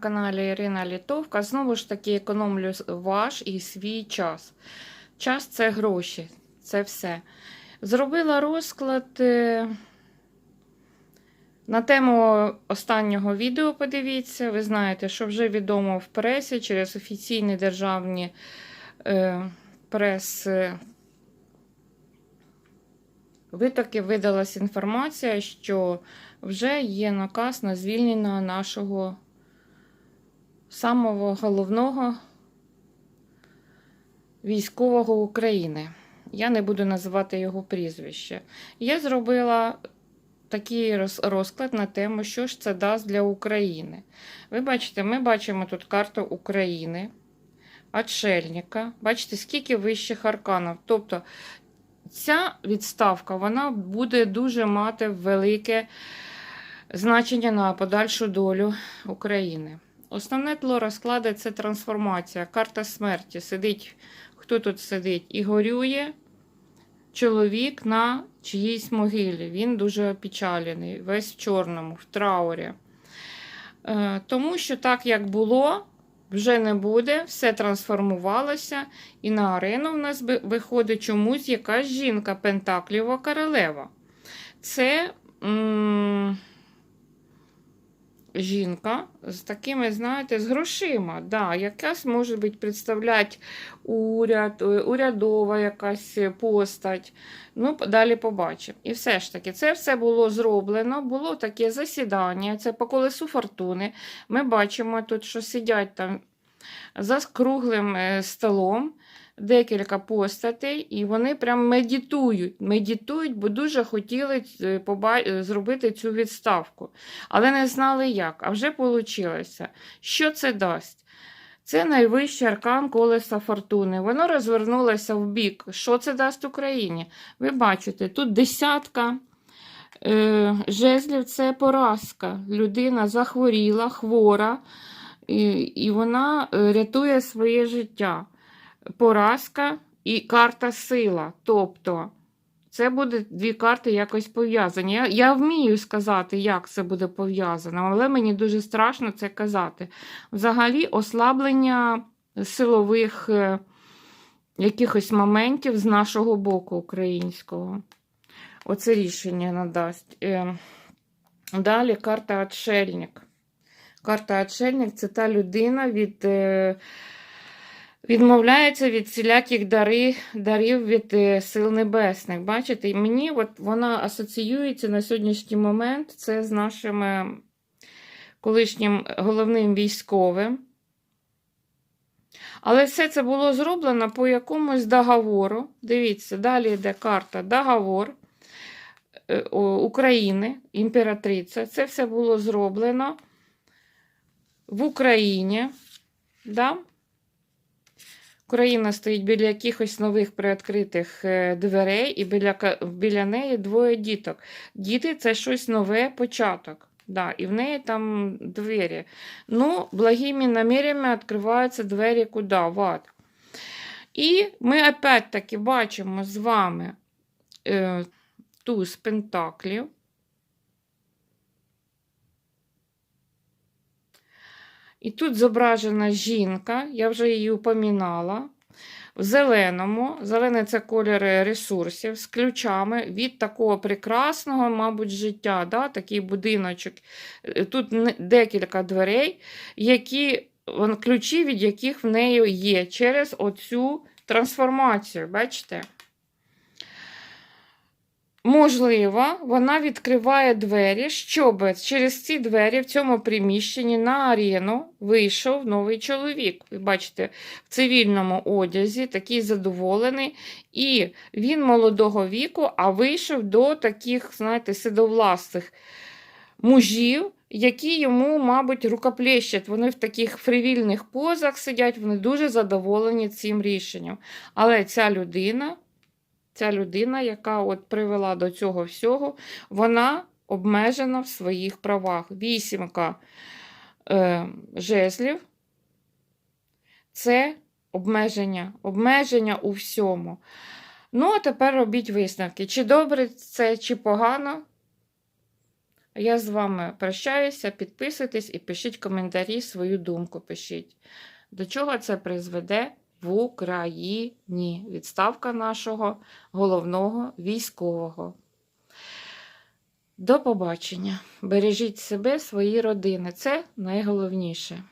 каналі Ірина Літовка. Знову ж таки, економлю ваш і свій час. Час це гроші, це все. Зробила розклад е, на тему останнього відео. Подивіться, ви знаєте, що вже відомо в пресі через офіційні державні е, прес. е, Витоки видалась інформація, що вже є наказ на звільнення нашого самого головного військового України. Я не буду називати його прізвище. Я зробила такий розклад на тему, що ж це дасть для України. Ви бачите, ми бачимо тут карту України, отшельника. Бачите, скільки вищих арканів. Тобто ця відставка вона буде дуже мати велике значення на подальшу долю України. Основне тло розкладу це трансформація. Карта смерті. Сидить, хто тут сидить? І горює чоловік на чиїсь могилі. Він дуже опечалений, весь в чорному, в траурі. Е, Тому що так, як було, вже не буде, все трансформувалося, і на арену в нас виходить чомусь якась жінка, Пентакліва королева. Це м- жінка з такими, знаєте, з грошима. Да, якась може бути представляти уряд, е, урядова якась постать. Ну, далі побачимо. І все ж таки, це все було зроблено, було таке засідання, це по колесу фортуни. Ми бачимо тут, що сидять там за круглим е, столом декілька постатей, і вони прям медитують. Медитують, бо дуже хотіли е, е, зробити цю відставку. Але не знали як. А вже вийшло. Що це дасть? Це найвищий аркан колеса фортуни. Воно розвернулося в бік. Що це дасть Україні? Ви бачите, тут десятка е, жезлів це поразка. Людина захворіла, хвора, і, і вона е, рятує своє життя. Поразка і карта сила. Тобто, це буде дві карти якось пов'язані. Я, я вмію сказати, як це буде пов'язано, але мені дуже страшно це казати. Взагалі, ослаблення силових е, якихось моментів з нашого боку українського. Оце рішення надасть. Е, Далі карта отшельник. Карта отшельник це та людина від. е, Відмовляється від всіляких дари, дарів від е, сил небесних. Бачите, і мені от вона асоціюється на сьогоднішній момент це з нашим е, колишнім головним військовим. Але все це було зроблено по якомусь договору. Дивіться, далі йде карта договор е, України, імператриця. Це все було зроблено в Україні. Да? Україна стоїть біля якихось нових приоткритих е, дверей, і біля, біля неї двоє діток. Діти це щось нове початок. Да, і в неї там двері. Ну, благими намірями відкриваються двері куди? В ад. І ми опять-таки бачимо з вами е, туз пентаклів. І тут зображена жінка, я вже її упомінала. В зеленому, зелений це колір ресурсів з ключами від такого прекрасного, мабуть, життя. Да? Такий будиночок. Е, Тут декілька дверей, які, ключі від яких в неї є через оцю трансформацію. Бачите? Можливо, вона відкриває двері, щоб через ці двері в цьому приміщенні на арену вийшов новий чоловік. Ви бачите, в цивільному одязі, такий задоволений. І він молодого віку, а вийшов до таких, знаєте, седовластих мужів, які йому, мабуть, рукоплещать. Вони в таких фривільних позах сидять, вони дуже задоволені цим рішенням. Але ця людина. Ця людина, яка от привела до цього всього, вона обмежена в своїх правах. Вісімка е, жезлів це обмеження, обмеження у всьому. Ну, а тепер робіть висновки. Чи добре це, чи погано? Я з вами прощаюся, підписуйтесь і пишіть коментарі, свою думку пишіть. До чого це призведе в Україні? Відставка нашого головного військового. До побачення. Бережіть себе, свої родини. Це найголовніше.